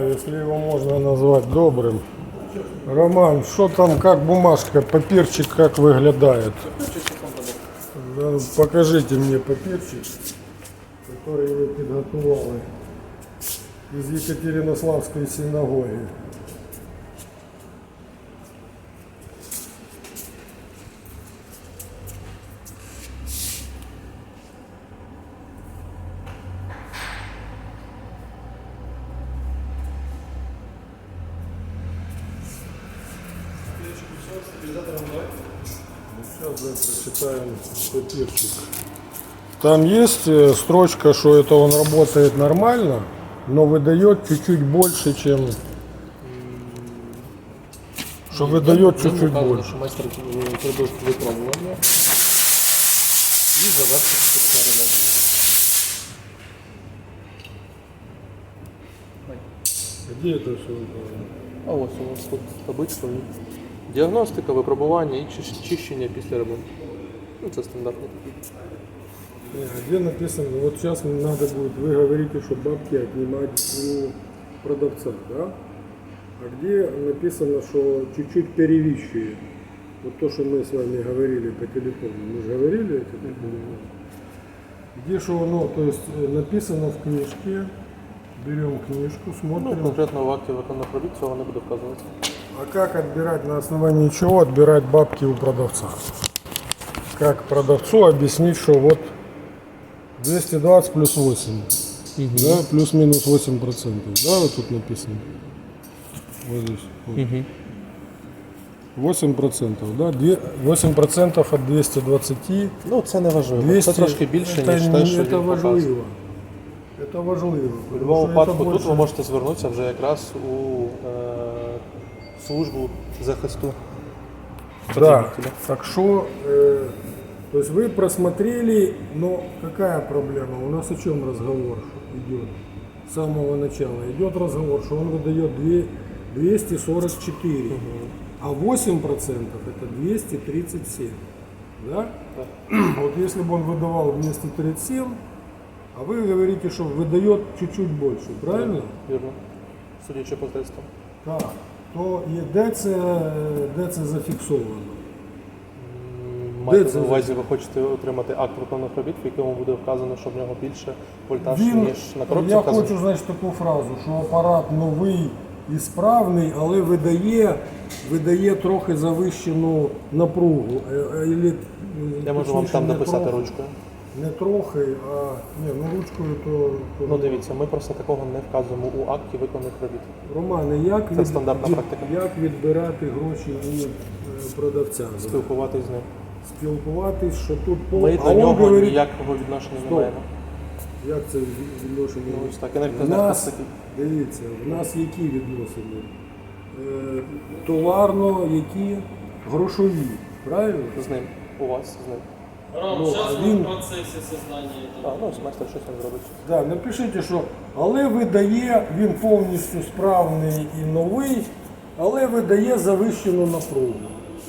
Да, если его можно назвать добрым. Роман, что там, как бумажка, папирчик как выглядает? Да, Покажите мне папирчик, который вы подготовили из Екатеринославской синагоги. Мы прочитаем папирчик. Там есть э, строчка, что это он работает нормально, но выдает чуть-чуть больше, чем... Что выдает чуть-чуть больше. зробив випробування і завершив експеримент. Где это все? А ось у вас тут табличка. Діагностика, випробування і чищ- чищення після ремонту. Ну, це стандартно. Где написано, вот сейчас надо будет, вы говорите, что бабки отнимать у продавца, да? А где написано, что чуть-чуть перевищие? Вот то, что мы с вами говорили по телефону. Мы же говорили это по телефону. Где что оно, то есть э, написано в книжке, берем книжку, Ну, смотрим. конкретно в акті виконаних робіт цього не буде вказуватися. А как отбирать, на основании чего отбирать бабки у продавца? Как продавцу объяснить, что вот 220 плюс 8, да, плюс-минус 8 процентов, да, вот тут написано? Вот здесь. вот. 8 процентов, да, Две- 8 процентов от 220, Ну, це не важливо. 200, Це трошки більше, это, ніж те, що это він показує. важливо. Это важливо. В потому будь-якому что это випадку тут больше- ви можете звернутися вже якраз у е, службу захисту. Да, потребителя. так что, э, то есть вы просмотрели, но какая проблема? У нас о чем разговор идет с самого начала? Идет разговор, что он выдает две- 244, а 8% это 237. Да? Вот если бы он выдавал 237, а вы говорите, что выдает чуть-чуть больше, правильно? Вірно. Судячи по тестам. Так. То є де це, де це зафіксовано? Маєте це на увазі, ви хочете отримати акт виконаних робіт, в якому буде вказано, що в нього більше вольтаж, Він, ніж на коробці я вказано. хочу значить, таку фразу, що апарат новий і справний, але видає, видає трохи завищену напругу. Е, е, е, Я можу вам там написати трохи, ручкою. Не трохи, а ні, ну ручкою то, то Ну дивіться, ми просто такого не вказуємо у акті виконаних робіт. Романе, як, Це стандартна від- практика. як відбирати гроші у е, продавця? Спілкуватись з ним. Спілкуватись, що тут по Ми а до он нього говорить, ніякого відношення не Стоп. маємо. Як це відношення? Ну, ось так, і навіть не знаю, нас, такий. дивіться, в нас які відносини? Е, товарно, які грошові, правильно? З ним. У вас з ним. Ром, Ну, а мы він- в А, этого. ну майстер щось він зробить. Да, напишіть, що але видає, він повністю справний і новий, але видає завищену напругу.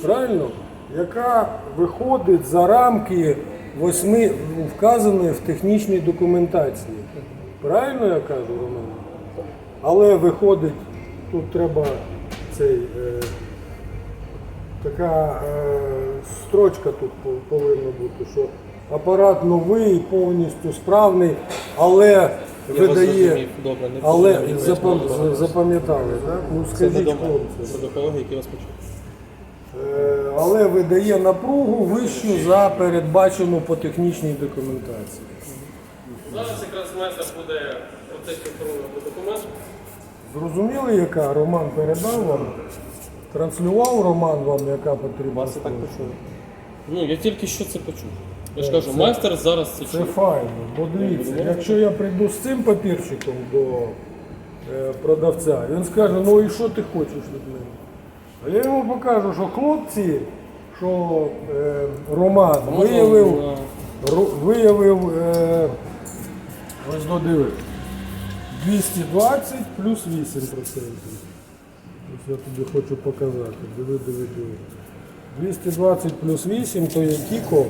Правильно? Яка виходить за рамки восьми вказаної в технічній документації. Правильно я кажу, Роман? Але виходить, тут треба цей. Е, така е, строчка тут повинна бути, що апарат новий, повністю справний, але Я вас видає. зрозумів. Добре, не Але запам- запам'ятали, так? Ну Це скажіть хлопці. Це до колеги, який вас. Е, Але видає напругу вищу за передбачену по технічній документації. Зараз якраз майстер буде процесі оформлювати документ. Зрозуміли, яка Роман передав вам? Транслював Роман вам, яка потрібна? Вас і так почули. Ну, я тільки що це почув. Я ж кажу, це- майстер зараз це Це чує. файно, бо дивіться, якщо я прийду з цим папірчиком до е, продавця, він скаже, ну і що ти хочеш від мене? А я йому покажу, що хлопці, що е, Роман виявив, ру- виявив е, ось ну, 220 плюс 8 процентів. Ось я тобі хочу показати. Диви, диви, диви. 220 плюс 8 то є кіко,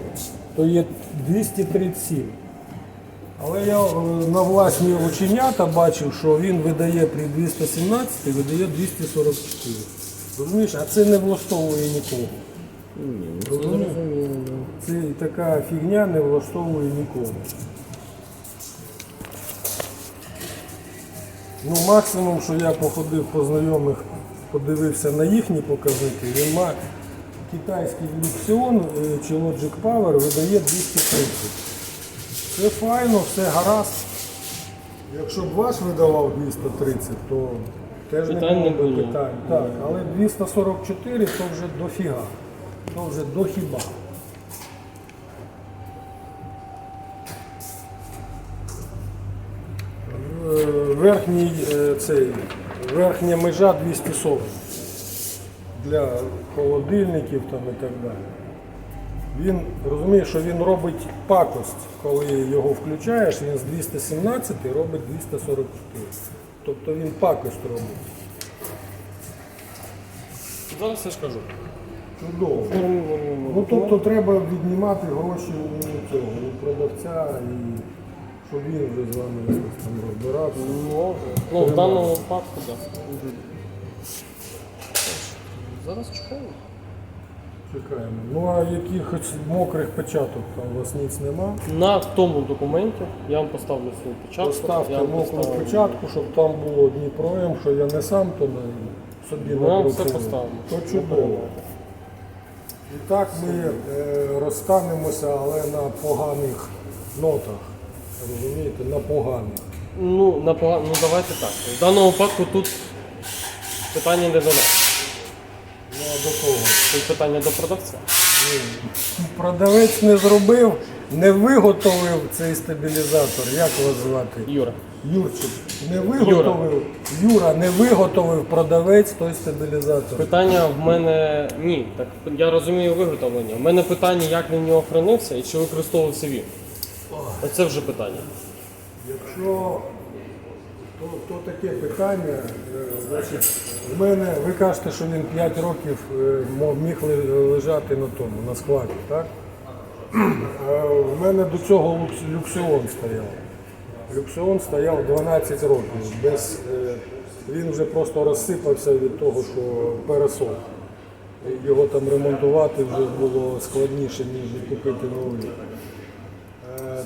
то є 237. Але я е, на власні оченята бачив, що він видає при 217, видає 244. Розумієш, а це не влаштовує нікого. Розумієш? Це така фігня не влаштовує нікого. Ну, максимум, що я походив по знайомих, подивився на їхні показники, він має китайський Luxion е, чи Logic Power видає 230. Це файно, все гаразд. Якщо б ваш видавав 230, то теж Питань не було б питань. Так, але 244 то вже дофіга. То вже дохіба. Е, Верхній е, цей, верхня межа 240 для холодильників там і так далі. Він розуміє, що він робить пакость, коли його включаєш, він з 217 робить 244. Тобто він пакость робить. Зараз я ж кажу. Чудово. Ну тобто треба віднімати гроші у цього, у продавця і щоб він вже з вами якось там розбирався. Може. Ну, в даному випадку, так. Зараз чекаю. Чекаємо. Ну а якихось мокрих печаток там у вас ніц нема. На тому документі я вам поставлю свою печатку. Поставте я вам мокру поставлю. печатку, щоб там було Дніпро М, що я не сам, то на собі Ми вам надрукую. все поставимо. То чудово. І так ми е, розстанемося, але на поганих нотах. Розумієте, на поганих. Ну, на пога- ну давайте так. В даному випадку тут питання не до нас. Ну а до кого? Тут питання до продавця. Продавець не зробив, не виготовив цей стабілізатор. Як вас звати? Юра. Юрчик. Не виготовив. Юра, не виготовив продавець той стабілізатор. Питання в мене ні. Так я розумію виготовлення. У мене питання, як він в нього хранився і чи використовувався він. Оце вже питання. Якщо то, то таке питання, е, значить, в мене, ви кажете, що він 5 років е, міг лежати на тому, на складі, так? А в мене до цього люкс- люксіон стояв. Люксіон стояв 12 років. Без, е, він вже просто розсипався від того, що пересох. Його там ремонтувати вже було складніше, ніж купити новий.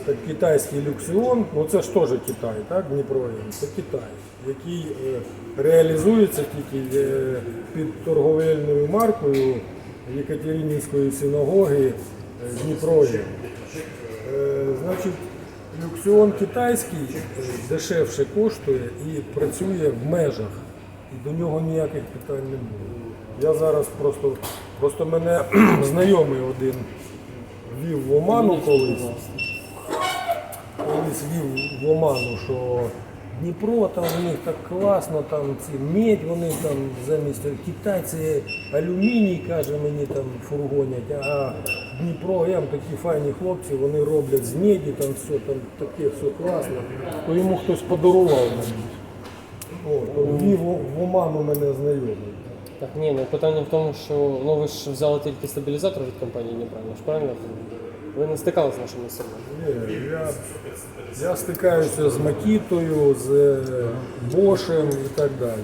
Так, китайський люксіон, ну це ж теж Китай, так, Дніпро, це Китай, який е, реалізується тільки е, під торговельною маркою Єкатеринівської синагоги е, Дніпро. Е, Значить, люксіон китайський е, дешевше коштує і працює в межах. І до нього ніяких питань не буде. Я зараз просто, просто мене знайомий один ввів в оману колись колись вів в оману, що Дніпро там у них так класно, там ці медь, вони там замість китайці алюміній, каже мені там фургонять, а Дніпро М такі файні хлопці, вони роблять з меді, там все там таке, все класно. То йому хтось подарував мені. Ввів в оману мене знайомий. Так, ні, ну питання в тому, що ну ви ж взяли тільки стабілізатор від компанії неправильно, ж правильно? Ви не стикалися з нашими сильними. Ні, я, я стикаюся з Макітою, з е, Бошем і так далі.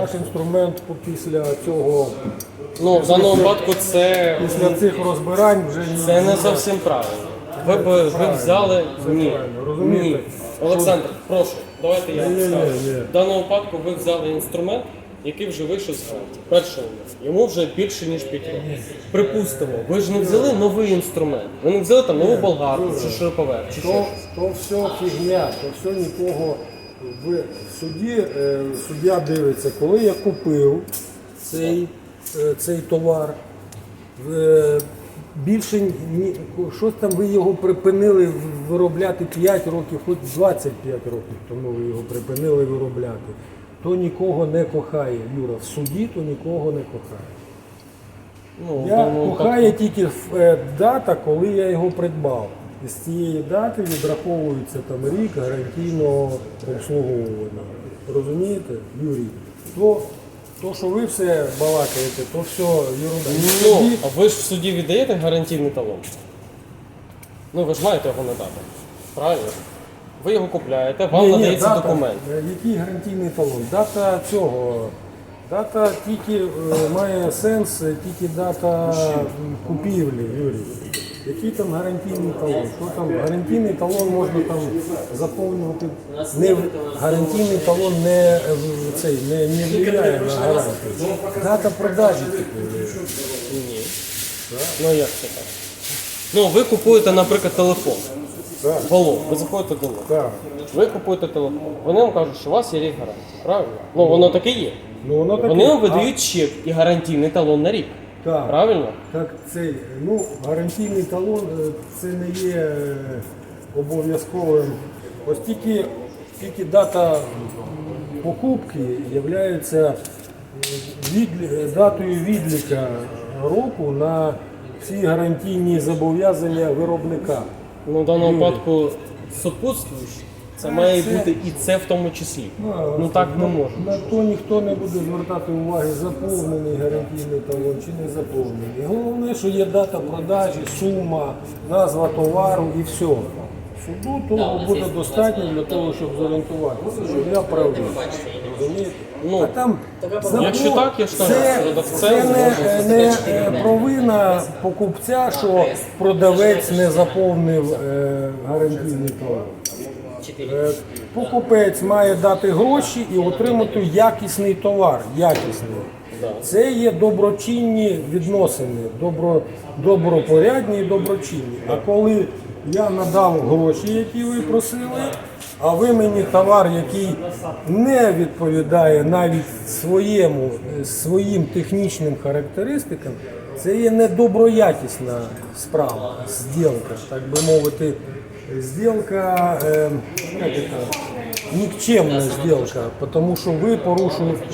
Ваш інструмент після цього, Ну, в даному випадку це, після цих розбирань вже це не зовсім правильно. Ви б ви взяли. Ні. Ні. Олександр, прошу, давайте я вам скажу. В даному випадку ви взяли інструмент, який вже вийшов з. Перший момент. Йому вже більше, ніж 5 років. Припустимо, ви ж не взяли новий інструмент. Ви не взяли там нову болгарку чи широповерт, чи То, що. то все фігня, то все нікого в суді, е, суддя дивиться, коли я купив цей, е, цей товар, е, більше ні, щось там ви його припинили виробляти 5 років, хоч 25 років тому ви його припинили виробляти, то нікого не кохає. Юра, в суді то нікого не кохає. Ну, Я даному випадку- кохає тільки е, дата, коли я його придбав. І з цієї дати відраховується там рік гарантійного обслуговування. Розумієте, Юрій? То, то, що ви все балакаєте, то все в Ну, суді- а ви ж в суді віддаєте гарантійний талон? Ну, ви ж маєте його надати. Правильно? Ви його купляєте, вам Ні, ні, надається дата, документ. е, Який гарантійний талон? Дата цього. Дата тільки е, має сенс, е, тільки дата м, купівлі, Юрій. Який там гарантійний талон? Що там? Гарантійний талон можна там заповнювати. Не, в- гарантійний талон не, е, в- цей, не, не впливає на гарантію. Дата продажі тільки. Ні. Ну як це так? Ну, ви купуєте, наприклад, телефон. Так, Валом, ви заходите до них. так. Ви купуєте телефон. Вони вам кажуть, що у вас є рік гарантії. Правильно? Ну воно таке є. Ну, воно таке. Вони вам видають чек і гарантійний талон на рік. Так. Правильно? Так, цей, ну, гарантійний талон е, це не є е, обов'язковим. Ось тільки, тільки дата покупки є датою відліка року на всі гарантійні зобов'язання виробника. Ну, в даному випадку супутствуючи, це має це- бути і це в тому числі. а, Ну так не може. На то ніхто не буде звертати уваги, заповнений гарантійний талон чи не заповнений. Головне, що є дата продажі, сума, назва товару і все. Суду того буде достатньо для того, щоб зорієнтуватися, що я правий. Розумієте? Ну, а там закон- якщо так, я ж кажу, це, продавцем це не, не е, провина покупця, що продавець не заповнив е, гарантійний талон. Е, Покупець має дати гроші і отримати якісний товар. Якісний. Це є доброчинні відносини, добро, добропорядні і доброчинні. А коли я надав гроші, які ви просили, а ви мені товар, який не відповідає навіть своєму, е, своїм технічним характеристикам, це є недоброякісна справа, зділка, так би мовити. Сделка, как это, никчемная сделка, потому що ви порушуєте.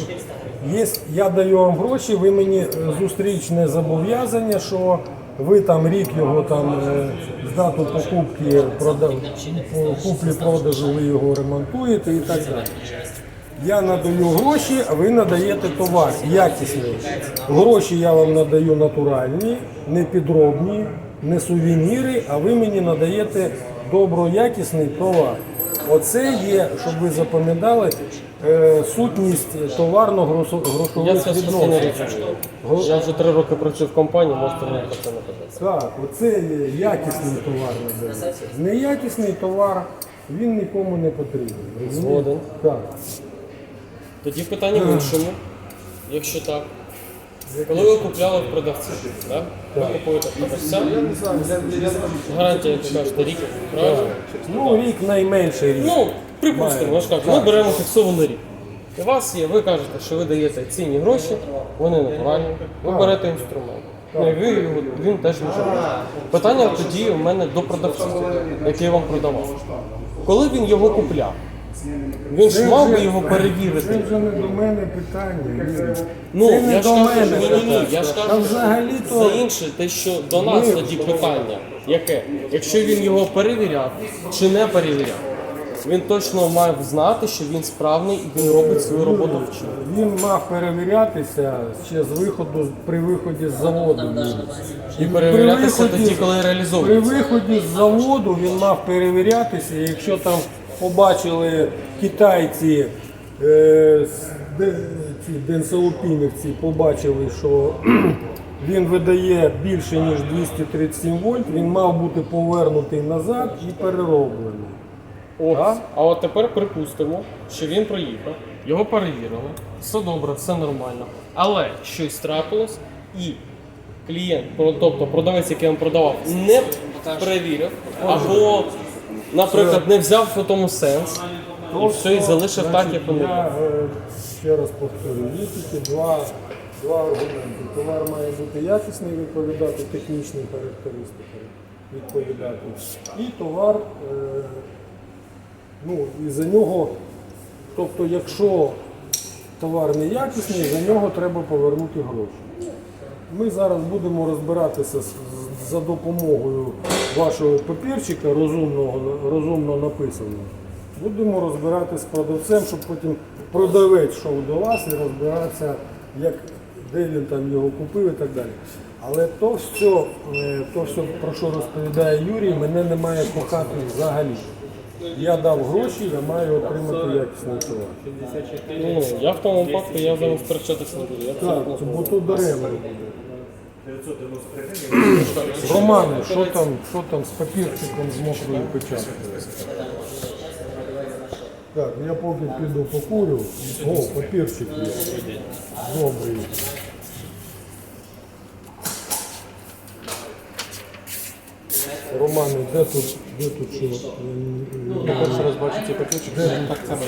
Є, я даю вам гроші, ви мені е, зустрічне зобов'язання, що ви там рік його там е, з дату покупки куплі-продажу ви його ремонтуєте і так далі. Я надаю гроші, а ви надаєте товар якісний. Гроші я вам надаю натуральні, не підробні, не сувеніри, а ви мені надаєте доброякісний товар. Оце є, щоб ви запам'ятали, е, сутність товарно-грошових це відносин. Я вже три роки працюю в компанії, можете мені про це не казати. Так, оце є якісний товар надається. Неякісний товар він нікому не потрібен. розумієте? Згоден. Так. Тоді питання в іншому. Якщо так, коли ви купляли в продавців, так? ви купуєте в продавця, гарантія, як ви кажете, рік, правильно? Ну, рік найменший рік. Ну, припустимо, я ж кажу, ми беремо фіксований рік. У вас є, ви кажете, що ви даєте цінні гроші, вони натуральні, ви берете інструмент. Ну, і ви він теж може бути. Питання тоді у мене до продавця, який вам продавав. Коли він його купляв, він ж мав би його Це перевірити. вже не до мене питання. Юрій. Ну, це не я ж до кажу, мене. ні, ні, ні, я ж Та кажу, взагалі за то інше, те, що до нас тоді питання, яке? Якщо він його перевіряв чи не перевіряв, він точно має знати, що він справний і він робить свою роботу вчасно. він мав перевірятися ще з виходу при виході з заводу. І перевірятися При виході- тоді, коли При реалізовується. виході з заводу він мав перевірятися, якщо там побачили китайці, е, ці денсоупінівці побачили, що він видає більше ніж 237 вольт, він мав бути повернутий назад і перероблений. От. А? А от тепер припустимо, що він проїхав, його перевірили, все добре, все нормально. Але щось трапилось і клієнт, тобто продавець, який вам продавав, не перевірив, або, наприклад, не взяв в тому сенс, і все, і залишив так, як воно. є. Я е, ще раз повторюю, є тільки два, два аргументи. Товар має бути якісний, відповідати технічним характеристикам, відповідати. І товар, е, ну, і за нього, тобто, якщо товар не якісний, за нього треба повернути гроші. Ми зараз будемо розбиратися з- за допомогою вашого папірчика, розумного, розумно написаного. Будемо розбиратися з продавцем, щоб потім продавець йшов до вас і розбиратися, як, де він там його купив і так далі. Але то все, е, то все, про що розповідає Юрій, мене немає кохати взагалі. Я дав гроші, я маю отримати якісний товар. Ну, я в тому випадку я з вами сперечатися не буду. Я Так, бо тут даремно буде. Романе, що там, що там з папірчиком з мокрою печаткою? Так, я поки піду покурю. О, папірчик є. Добрий. Романе, де тут, де тут що? Я перший раз бачу. Де так само.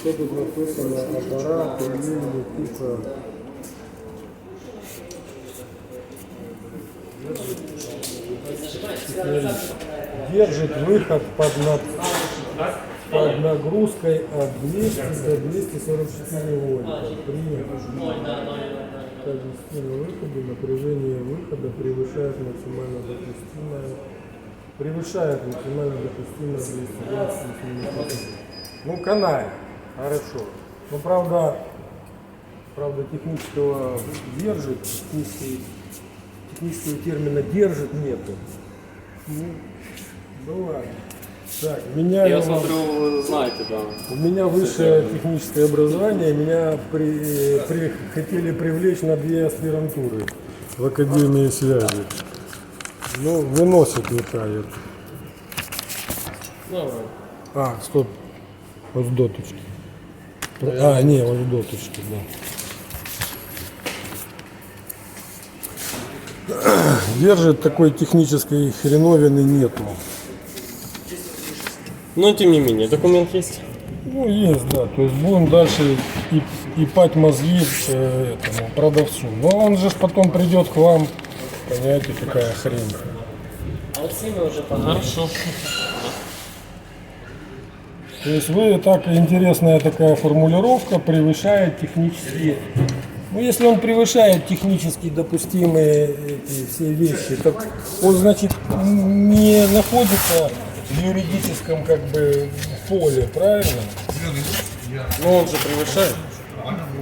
Що тут написано? Апарат, лінії, типа. Держит выход под, на- под нагрузкой от 200 до 244 вольта. При на выходе напряжение выхода превышает максимально допустимое превышает максимально допустимое 220 мм. Ну, канал. Хорошо. Ну, правда, правда, технического держит, технический, технического термина держит нету. Ну, ну ладно. Так, меняю Я вам- смотрю, знаете, да. У меня высшее техническое образование, меня при- при- хотели привлечь на две аспирантуры в Академии связи. Ну, выносит мешает. Добре. А, стоп. Вот с доточки. А, не, вот с доточки, да. Держит такой технической хреновины нету. Но тем не менее, документ есть. Ну, есть, да. То есть будем дальше и, и пать мозги э, этому продавцу. Но он же потом придет к вам, понимаете, какая хрень. А Хорошо. То есть вы так интересная такая формулировка превышает технические. Ну, если он превышает технически допустимые эти все вещи, так он, значит, не находится в юридическом как бы поле, правильно? Ну он же превышает.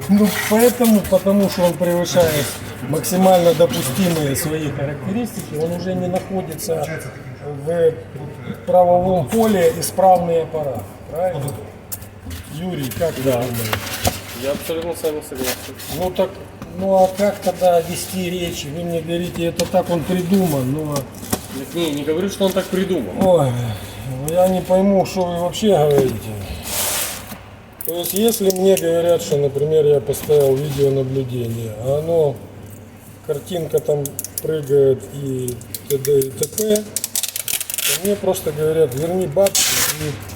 Ну, поэтому, потому что он превышает максимально допустимые свои характеристики, он уже не находится в правовом поле исправный аппарат. Правильно? Юрий, как ты думаешь? Я абсолютно с вами согласен. Ну так, ну а как тогда вести речь? Вы мне говорите, это так он придуман, но... Так не, не говорю, что он так придумал. Ой, ну я не пойму, что вы вообще говорите. То есть, если мне говорят, что, например, я поставил видеонаблюдение, а оно, картинка там прыгает и т.д. и т.п., то мне просто говорят, верни бабки и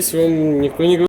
здесь вам никто не говорит.